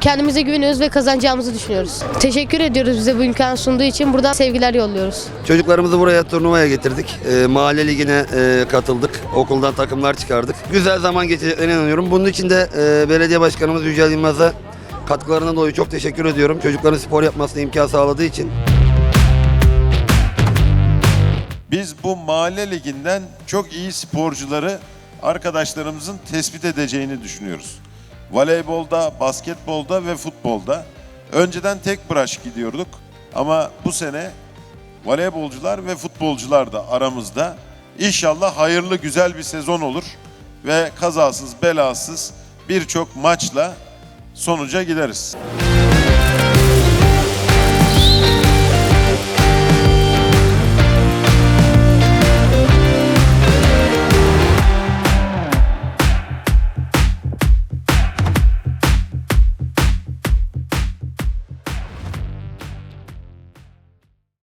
kendimize güveniyoruz ve kazanacağımızı düşünüyoruz. Teşekkür ediyoruz bize bu imkanı sunduğu için. Buradan sevgiler yolluyoruz. Çocuklarımızı buraya turnuvaya getirdik. Ee, mahalle ligine e, katıldık. Okuldan takımlar çıkardık. Güzel zaman geçeceklerine inanıyorum. Bunun için de e, belediye başkanımız Yücel Yılmaz'a katkılarından dolayı çok teşekkür ediyorum. Çocukların spor yapmasına imkan sağladığı için. Biz bu mahalle liginden çok iyi sporcuları arkadaşlarımızın tespit edeceğini düşünüyoruz. Voleybolda, basketbolda ve futbolda. Önceden tek branş gidiyorduk ama bu sene voleybolcular ve futbolcular da aramızda. İnşallah hayırlı güzel bir sezon olur ve kazasız belasız birçok maçla sonuca gideriz.